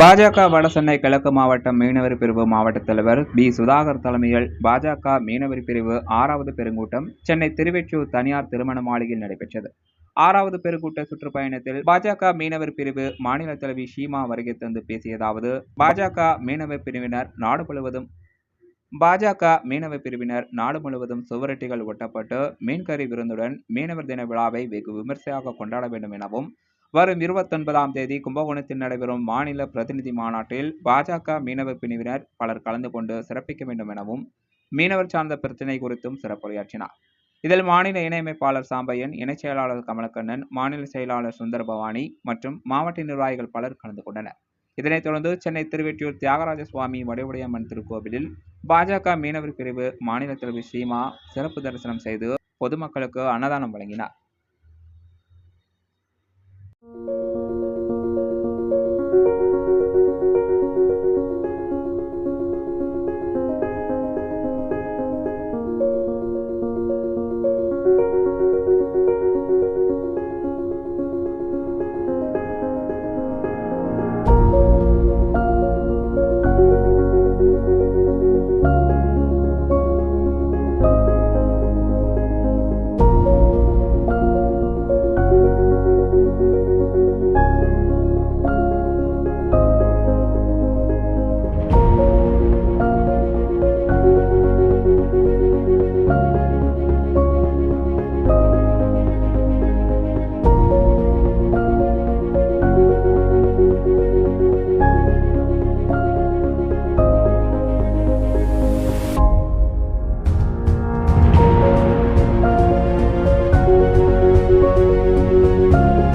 பாஜக வடசென்னை கிழக்கு மாவட்டம் மீனவர் பிரிவு மாவட்ட தலைவர் பி. சுதாகர் தலைமையில் பாஜக மீனவர் பிரிவு ஆறாவது பெருங்கூட்டம் சென்னை திருவெற்றூர் தனியார் திருமண மாளிகையில் நடைபெற்றது. ஆறாவது பெருங்கூட்ட சுற்றுப்பயணத்தில் பாஜக மீனவர் பிரிவு மாநில தலைவி ஷீமா வருகை தந்து பேசியதாவது பாஜக மீனவர் பிரிவினர் நாடு முழுவதும் பாஜக மீனவ பிரிவினர் நாடு முழுவதும் சுவரட்டிகள் ஒட்டப்பட்டு மீன்கறி விருந்துடன் மீனவர் தின விழாவை வெகு விமர்சையாக கொண்டாட வேண்டும் எனவும் வரும் இருபத்தொன்பதாம் தேதி கும்பகோணத்தில் நடைபெறும் மாநில பிரதிநிதி மாநாட்டில் பாஜக மீனவ பிரிவினர் பலர் கலந்து கொண்டு சிறப்பிக்க வேண்டும் எனவும் மீனவர் சார்ந்த பிரச்சினை குறித்தும் சிறப்புரையாற்றினார். இதில் மாநில இணையமைப்பாளர் சாம்பையன் இணைச் செயலாளர் கமலக்கண்ணன் மாநில செயலாளர் சுந்தர பவானி மற்றும் மாவட்ட நிர்வாகிகள் பலர் கலந்து கொண்டனர். இதனைத் தொடர்ந்து சென்னை திருவெற்றியூர் தியாகராஜ சுவாமி வடிவுடையம்மன் திருக்கோவிலில் பாஜக மீனவர் பிரிவு மாநில தலைவர் சீமா சிறப்பு தரிசனம் செய்து பொதுமக்களுக்கு அன்னதானம் வழங்கினார். Thank you.